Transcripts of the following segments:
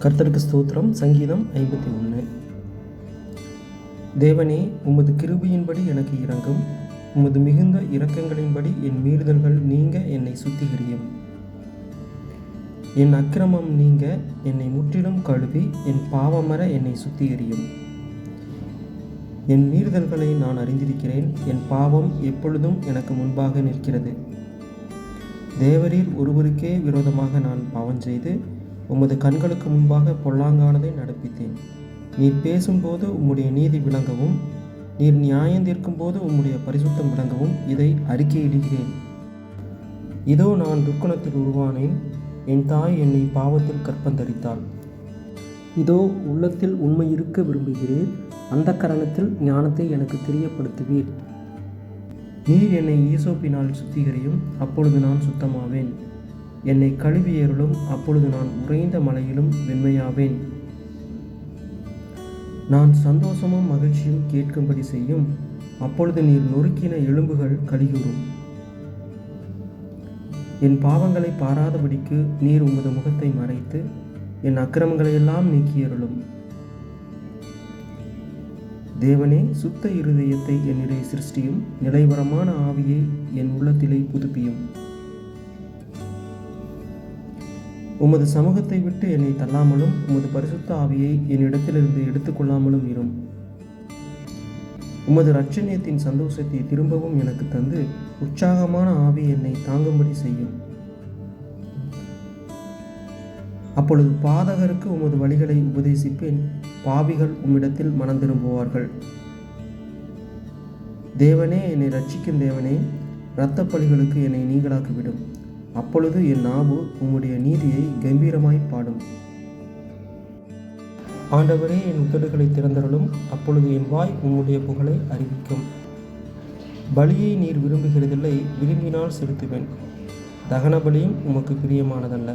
கர்த்தருக்கு ஸ்தோத்திரம். சங்கீதம் ஐம்பத்தி ஒன்று. தேவனே உமது கிருபியின்படி எனக்கு இறங்கும் உமது மிகுந்த இரக்கங்களின்படி என் மீறுதல்கள் நீங்க என்னை சுத்திகரியும். என் அக்கிரமம் நீங்க என்னை முற்றிலும் கழுவி என் பாவமர என்னை சுத்திகரியும். என் மீறுதல்களை நான் அறிந்திருக்கிறேன். என் பாவம் எப்பொழுதும் எனக்கு முன்பாக நிற்கிறது. தேவரீர் ஒருவருக்கே விரோதமாக நான் பாவம் செய்து உமது கண்களுக்கு முன்பாக பொல்லாங்கானதை நடப்பித்தேன். நீர் பேசும்போது உம்முடைய நீதி விளங்கவும் நீர் நியாயம் தீர்க்கும்போது உம்முடைய பரிசுத்தம் விளங்கவும் இதை அறிக்கையிடுகிறேன். இதோ நான் துர்க்குணத்தில் உருவானேன் என் தாய் என்னை பாவத்தில் கற்பந்தரித்தாள். இதோ உள்ளத்தில் உண்மை இருக்க விரும்புகிறேன் அந்த கரணத்தில் ஞானத்தை எனக்கு தெரியப்படுத்துவீர். நீர் என்னை ஈசோப்பினால் சுத்திகரியும் அப்பொழுது நான் சுத்தமாவேன். என்னை கழுவியருளும் அப்பொழுது நான் உறைந்த மலையிலும் வெண்மையாவேன். நான் சந்தோஷமும் மகிழ்ச்சியும் கேட்கும்படி செய்யும். அப்பொழுது நீர் நொறுக்கின எலும்புகள் கலிகூறும் என் பாவங்களை பாராதபடிக்கு நீர் உமது முகத்தை மறைத்து என் அக்கிரமங்களையெல்லாம் நீக்கியருளும். தேவனே சுத்த இருதயத்தை என்னிடையே சிருஷ்டியும் நிலைவரமான ஆவியை என் உள்ளத்திலே புதுப்பியும். உமது சமூகத்தை விட்டு என்னை தள்ளாமலும் உமது பரிசுத்த ஆவியை என்னிடத்திலிருந்து எடுத்துக்கொள்ளாமலும் இரும். உமது ரட்சணியத்தின் சந்தோஷத்தை திரும்பவும் எனக்கு தந்து உற்சாகமான ஆவி என்னை தாங்கும்படி செய்யும். அப்பொழுது பாதகருக்கு உமது வழிகளை உபதேசிப்பேன் பாவிகள் உம்மிடத்தில் மனம் திரும்புவார்கள் தேவனே என்னை ரட்சிக்கும் தேவனே இரத்த பலிகளுக்கு என்னை நீங்களாக்கிவிடும். அப்பொழுது என் நாவு உம்முடைய நீதியை கம்பீரமாய் பாடும். ஆண்டவரே என் உதடுகளை திறந்தருளும். அப்பொழுது என் வாய் உம்முடைய புகழை அறிவிக்கும். பலியை நீர் விரும்புகிறதில்லை விரும்பினால் செலுத்துவேன். தகன பலியும் உமக்கு பிரியமானதல்ல.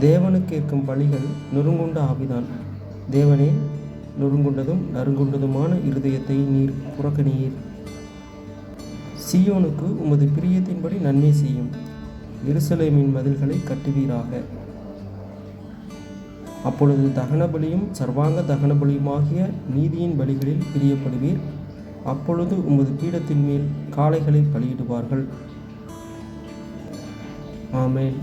தேவனுக்கு இருக்கும் பலிகள் நொறுங்குண்ட ஆவிதான். தேவனே நொறுங்குண்டதும் நறுங்குண்டதுமான இருதயத்தை நீர் புறக்கணியீர். சியோனுக்கு உமது பிரியத்தின்படி நன்மை செய்யும். எருசலேமின் மதில்களை கட்டுவீராக. அப்பொழுது தகனபலியும் சர்வாங்க தகனபலியுமாகிய நீதியின் பலிகளில் பிரியப்படுவீர். அப்பொழுது உமது பீடத்தின் மேல் காளைகளை பலியிடுவார்கள். ஆமேன்.